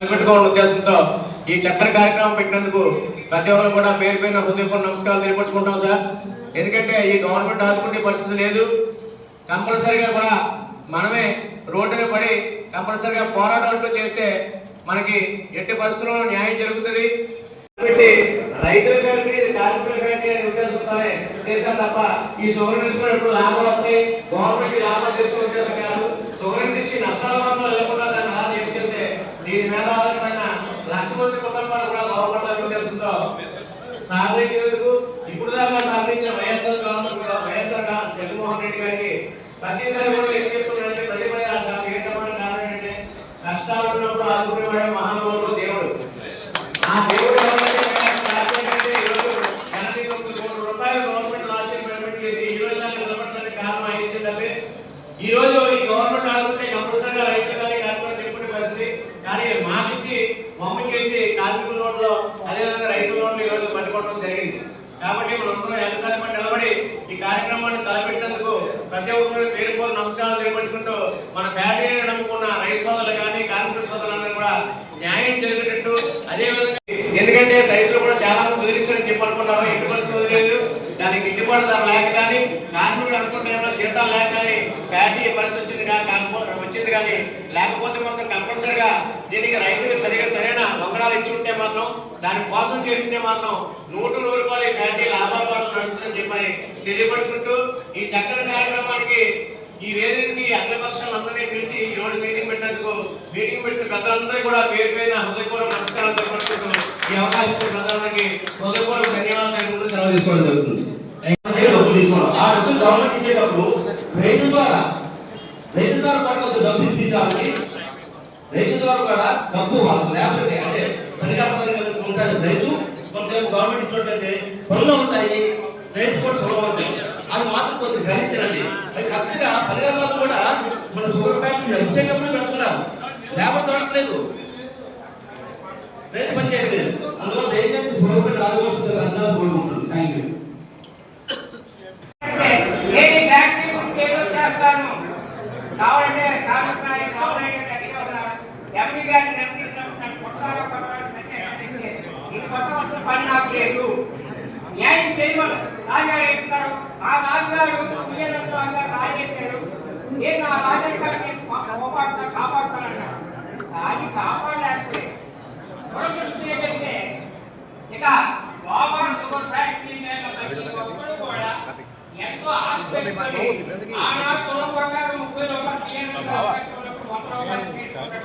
పెట్టుకోవాలని ఉద్దేశంతో ఈ చక్కని కార్యక్రమం పెట్టినందుకు ప్రతి ఒక్కరు కూడా పేరు పైన హృదయపూర్వ నమస్కారాలు తెలియపరుచుకుంటాం సార్. ఎందుకంటే ఈ గవర్నమెంట్ ఆదుకునే పరిస్థితి లేదు. కంపల్సరిగా కూడా మనమే రోడ్డున పడి కంపల్సరిగా పోరాటాలు చేస్తే మనకి ఎట్టి పరిస్థితుల్లో న్యాయం జరుగుతుంది. కాబట్టి రైతుల ఫ్యాక్టరీ కార్మికుల ఫ్యాక్టరీ అనే ఉద్దేశంతోనే చేశారు తప్ప ఈ షుగర్ ఇండస్ట్రీ లాభాలు వస్తాయి? గవర్నమెంట్ లాభాలు చేసుకునే ఉద్దేశం కాదు. షుగర్ ఇండస్ట్రీ నష్టాల లేకుండా దాన్ని అలా దీని మీద ఆధారపడిన లక్ష మంది కుటుంబాలు కూడా బాగుపడాలనే ఉద్దేశంతో సాధించేందుకు ఇప్పుడు దాకా సాధించిన YSR government YSR Jaganmohan Reddy గారికి ప్రతిసారి కూడా ఏం చెప్తున్నారంటే ప్రతి మంది ఏ చేయడం కారణం ఏంటంటే కష్టాలు ఉన్నప్పుడు ఆదుకునేవాడే మహానుభావుడు దేవుడు. ఆ దేవుడు ఎవరంటే రాజకీయాలంటే ఈరోజు ఎనభై తొమ్మిది కోట్ల రూపాయలు గవర్నమెంట్ లాస్ట్ ఇయర్ పేమెంట్ చేసి ఈ రోజు దాకా నిలబడడానికి కారణం అయిందంటే ఈ రోజు ఈ గవర్నమెంట్ ఆడుకుంటే కంపల్సరిగా రైతులు కానీ కార్మికులు చెప్పుకునే పరిస్థితి కానీ మాకిచ్చి మమ్మ చేసి కార్మికుల నోట్లో అదేవిధంగా రైతుల నోట్లో ఈ జరిగింది. కాబట్టి మనందరం ఏకకాలంగా నిలబడి ఈ కార్యక్రమాన్ని తలపెట్టినందుకు ప్రతి ఒక్కరు పేరు పేరు నమస్కారాలు తెలియపరుచుకుంటూ మన ఫ్యాక్టరీ నమ్ముకున్న రైతు సోదరులు కానీ కార్మిక సోదరులందరూ కూడా న్యాయం జరిగేటట్టు అదే విధంగా ఎందుకంటే రైతులు కూడా చాలా మంది వదిలిస్తారని చెప్పనుకున్నారు ఎటువంటి వదిలేదు దానికి గిట్టుబాటు ధర లేక కానీ కాన్పూర్ అనుకున్న టైంలో జీతాలు లేక కానీ ఫ్యాక్టరీ పరిస్థితి వచ్చింది కానీ కాకపోతే వచ్చింది కానీ లేకపోతే మాత్రం కంపల్సరిగా దీనికి రైతులకు సరిగా సరైన వంగడాలు ఇచ్చి ఉంటే మాత్రం దాని చేస్తే మాత్రం నూటు నూరు రూపాయలు ఈ లాభాలు నడుస్తుందని చెప్పని తెలియపడుకుంటూ ఈ చక్కని కార్యక్రమానికి ఈ వేదికకి అఖిలపక్షాలందరినీ పిలిచి ఈ రోజు మీటింగ్ పెట్టినందుకు మీటింగ్ పెట్టిన ప్రజలందరూ కూడా పేరు పైన హృదయపూర్వక నమస్కారాలు తెలియపడుకుంటూ ఈ అవకాశం ప్రధానికి ప్రజలందరికీ హృదయపూర్వక ధన్యవాదాలు సెలవు తీసుకోవడం జరుగుతుంది. డబ్బులు గవర్నమెంట్ ఇచ్చేటప్పుడు రైతు ద్వారా రైతు ద్వారా కూడా కొంత డబ్బు ఇప్పించాలి రైతు ద్వారా కూడా డబ్బు వాళ్ళ లేబర్కి అంటే పనికాపని ఉంటాయి రైతు కొంత గవర్నమెంట్ ఇచ్చినట్లయితే పనులు ఉంటాయి రైతు కూడా సులభం అవుతాయి అది మాత్రం కొంచెం గ్రహించండి. అది కరెక్ట్గా పనికాపాలు కూడా మన షుగర్ ఫ్యాక్టరీ ఇచ్చేటప్పుడు లేదు న్యాయం చేయమని రాజాగారు చెప్తారు ఆ రాజుగారు విజయనగరం రాజుగారు రాజేశారు నేను ఆ రాజాగారు నేను కాపాడుతా కాపాడుతానన్నాడు అది కాపాడలేకపోతే దురదృష్టం ఏంటంటే ఇక గోపాల షుగర్ ఫ్యాక్టరీ మీద ప్రతి ఒక్కరు కూడా ఎంతో ఆశ పెట్టుకొని ఆనాడు కులం ప్రకారం ముప్పై రూపాయలు బియ్యం ఉన్నప్పుడు వంద రూపాయలు తీసుకున్నటువంటి దౌర్భాగ్యమైన చేసే పథకంలో మరి ముందుకు తీసుకెళ్ళారు మరి గతంలో చాలా మంది చెప్పేవారు మరి కొంతమంది కొంతవరకు ఏం చేశారు కూడా అయితే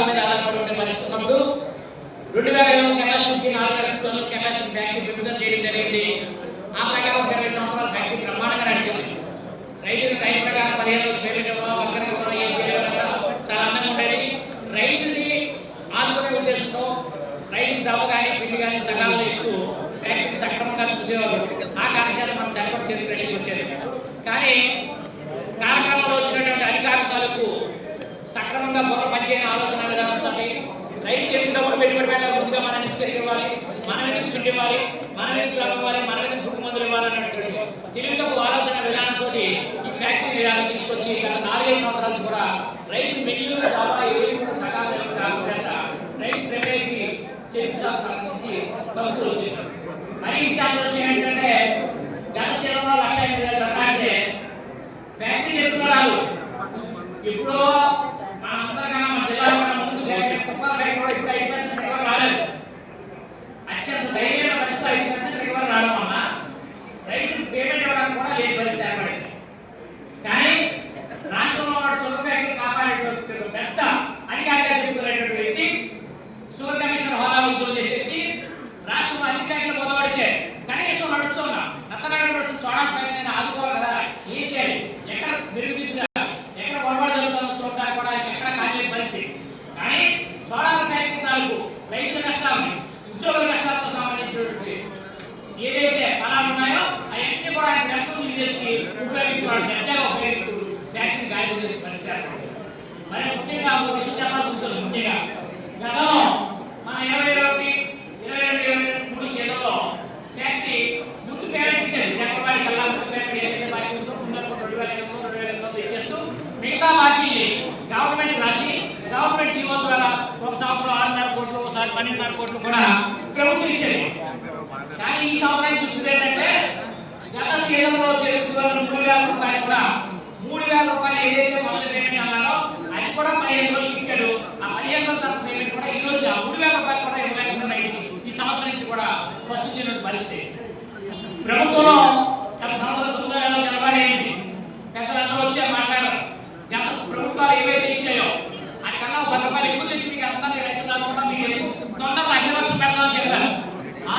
చెరుకు మీద ఆధారపడి ఉండే పరిస్థితి ఉన్నప్పుడు రెండు వేల ఇరవై కెపాసిటీ నుంచి నాలుగు వేల టన్నుల కెపాసిటీ ఫ్యాక్టరీ ప్రభుత్వం చేయడం జరిగింది. ఆ ప్రకారం ఒక ఇరవై సంవత్సరాల ఫ్యాక్టరీ బ్రహ్మాండంగా నడిచింది. రైతులు టైం ప్రకారం పదిహేను రోజులు పేమెంట్ ఇవ్వడం వంకర ఇవ్వడం ఏం చేయడం చాలా అందంగా ఉండేది. రైతుని ఆదుకునే ఉద్దేశంతో రైతుకి దవ కానీ పిండి కానీ సగాలు ఇస్తూ ఫ్యాక్టరీ సక్రమంగా చూసేవాళ్ళు. ఆ కార్యక్రమం మన సెలవు ప్రశ్నకు వచ్చేది కానీ ముందుగా బుర్ర పనిచేయని ఆలోచన విధానంతో రైతు ఎందుకు డబ్బులు పెట్టుబడి పెట్టాలి ముందుగా మనం ఎందుకు ఇవ్వాలి మనం ఎందుకు పిండి ఇవ్వాలి మనం ఎందుకు డబ్బు ఇవ్వాలి మనం ఎందుకు పురుగు మందులు ఇవ్వాలి అన్నటువంటి తెలివితకు ఆలోచన విధానంతో ఈ ఫ్యాక్టరీ విధానం తీసుకొచ్చి గత నాలుగైదు సంవత్సరాలు కూడా రైతు మిలియన్ చాలా ఏవి కూడా సకాలం కారణం చేత రైతు ప్రైవేట్కి చెల్లి సంబంధించి తగ్గుతూ వచ్చింది మరి ఇచ్చాల్సిన విషయం ఏంటంటే గత శీలంలో లక్ష ఎనిమిది వేల టన్నులు ఫ్యాక్టరీ చెప్తున్నారు ఇప్పుడు మన అంతర్గా మన జిల్లాలో ఉన్న ముందు ఫ్యాక్టరీ కుక్కల ఫ్యాక్టరీ కూడా ఇప్పుడు ఐదు పర్సెంట్ రికవర్ రాలేదు అత్యంత ధైర్యమైన పరిస్థితి ఐదు పర్సెంట్ రికవర్ రావడం వల్ల రైతులకు పేమెంట్ ఇవ్వడానికి కూడా లేని పరిస్థితి ఏర్పడింది కానీ రాష్ట్రంలో ఉన్న షుగర్ ఫ్యాక్టరీ కాపాడేటువంటి పెద్ద అధికారిగా చెప్పుకునేటువంటి వ్యక్తి షుగర్ కమిషన్ హోదా ఉద్యోగం చేసే వ్యక్తి రాష్ట్రంలో అన్ని ఫ్యాక్టరీలు మొదలుపెడితే కనీసం నడుస్తున్నా నత్తనగర నడుస్తున్న చోడా ఫ్యాక్టరీని ఆదుకోవాలి కదా ఏం చేయాలి ఎక్కడ మెరుగుదిద్దుగా ఎక్కడ పొరపాటు జరుగుతుందో చూడడానికి కూడా ఎక్కడ ఖాళీ పరిస్థితి కానీ చోడాల ఫ్యాక్టరీ తాలూకు రైతుల కష్టాలని ఉద్యోగుల కష్టాలతో సంబంధించినటువంటి ఏదైతే ఫలాలు ఉన్నాయో అవన్నీ కూడా ఆయన వ్యవస్థను చేసి ఉపయోగించుకోవడం చర్చగా ఉపయోగించుకుంటూ ఫ్యాక్టరీ గాలి పరిస్థితి ఏర్పడింది. మరి ముఖ్యంగా ఒక విషయం చెప్పాల్సి ఉంటుంది ముఖ్యంగా గతంలో మన ఇరవై ఒకటి ఇరవై రెండు ఇరవై మూడు చేతుల్లో ఫ్యాక్టరీ ముందు పేరెంట్ ఇచ్చేది జగన్బాయి కల్లా ముందు పేరెంట్ వేసేది బాకీ ముందు ముందు రెండు వేల ఎనిమిది రెండు వేల ఎనిమిది ఇచ్చేస్తూ మిగతా బాకీని గవర్నమెంట్ రాసి గవర్నమెంట్ జీవో ద్వారా ఒక సంవత్సరం ఆరున్నర కోట్లు ఒకసారి పన్నెండున్నర కోట్లు కూడా ప్రభుత్వం ఇచ్చేది కానీ ఈ సంవత్సరం దుస్థితి ఏంటంటే గత సీజన్లో చేరుకున్న మూడు వేల రూపాయలు కూడా మూడు వేల రూపాయలు ఏదైతే మొదటి పేమెంట్ అన్నారో అది కూడా పదిహేను రోజులు ఇచ్చాడు. ఆ పదిహేను రోజుల పేమెంట్ కూడా ఈ రోజు ఆ మూడు వేల రూపాయలు కూడా ఇరవై ఐదు ఉన్నాయి ఈ సంవత్సరం నుంచి కూడా ప్రస్తుత పరిస్థితి. ప్రభుత్వంలో గత సంవత్సరం తొమ్మిది వేల జనవరి అయింది. పెద్దలందరూ వచ్చారు మాట్లాడారు. గత ప్రభుత్వాలు ఏవైతే ఇచ్చాయో అక్కడ ఒక పది రూపాయలు ఎక్కువ తెచ్చి మీకు అంతా రైతులు కూడా మీకు తొందరగా అఖిల లక్షలు పెడతామని చెప్పారు.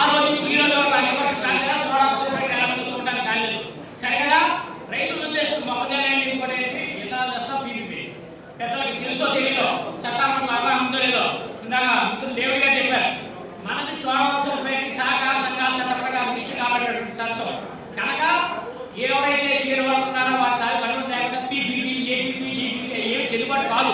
ఆ రోజు నుంచి ఈ రోజు వరకు అఖిల చూడడానికి కాలేదు సరే కదా? రైతుల ఉద్దేశం మొక్కజొన్న ఇంకోటి ఏంటి? పీపీపీ. పెద్దలకి తెలుసో చట్టాలకు లేదో? ఇందాక మిత్రులు దేవుడిగా చెప్పారు. మనది చూడవలసిన సహకార సంఘాల చట్ట ప్రకారం ఇష్యూ కాబట్టి చట్టం కనుక ఎవరైతే షేర్ వాళ్ళు ఉన్నారో వారి తాలూకు అనుమతి లేకుండా పీపీపీ ఏపీపీ డీపీపీ ఏమి చెల్లుబాటు కాదు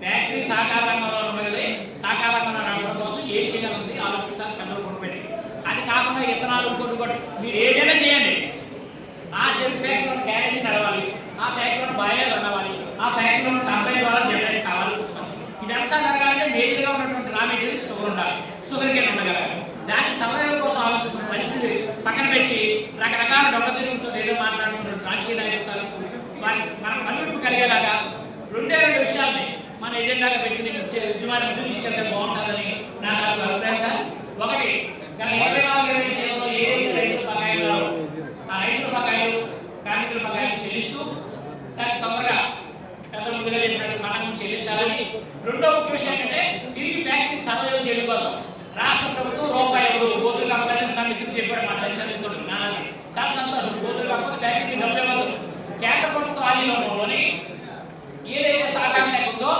ఫ్యాక్టరీ సహకార రంగంలో ఉన్నది సహకార రంగంలో నడపడం కోసం ఏం చేయాలని ఆలోచించాలి పెద్దలు కొనుపెట్టి అది కాకుండా ఇత్తనాలు ఇంకోటి కూడా మీరు ఏదైనా చేయండి. ఆ చెరుకు ఫ్యాక్టరీలో గ్యారేజీ నడవాలి ఆ ఫ్యాక్టరీలో బాయిలర్ నడవాలి ఆ ఫ్యాక్టరీలో కంపెనీ ద్వారా జనరేట్ కావాలి. ఇదంతా జరగాలంటే మేజర్గా ఉన్నటువంటి రా మెటీరియల్ షుగర్ ఉండాలి. షుగర్ కేన్ ఉండగలగాలి. దాని సమయం కోసం ఆలోచిస్తున్న పరిస్థితి పక్కన పెట్టి రకరకాల దొంగ తిరుగుతో ఏదో మాట్లాడుతున్న రాజకీయ నాయకులు వారి మన కనువిప్పు కలిగేలాగా రెండే రెండు విషయాల్ని మన ఎజెండాగా పెట్టుకుని ఉద్యమాన్ని ముందుకు తీసుకెళ్తే బాగుంటుందని నా నాకు అభిప్రాయం సార్. ఒకటి గత ఇరవై నాలుగు ఇరవై విషయంలో ఏదైతే రైతుల బకాయిలు ఉన్నారో, ఆ రైతుల బకాయిలు కార్మికుల బకాయిలు చెల్లిస్తూ దాన్ని తొందరగా పెద్ద ముందుగా చెప్పినట్టు మనం చెల్లించాలని రెండో ముఖ్య విషయం ఏంటంటే తిరిగి ఫ్యాక్టరీ సమయం చేయడం కోసం రాష్ట్ర ప్రభుత్వం రూపాయలు గోతులు కాకపోతే నా మిత్రుడు చెప్పాడు మా తెలిసిన మిత్రుడు నాన్నది చాలా సంతోషం గోతులు కాకపోతే ఫ్యాక్టరీ డబ్బులు కేంద్ర ప్రభుత్వ ఆధీనంలోని ఏదైతే సహకారం ఉందో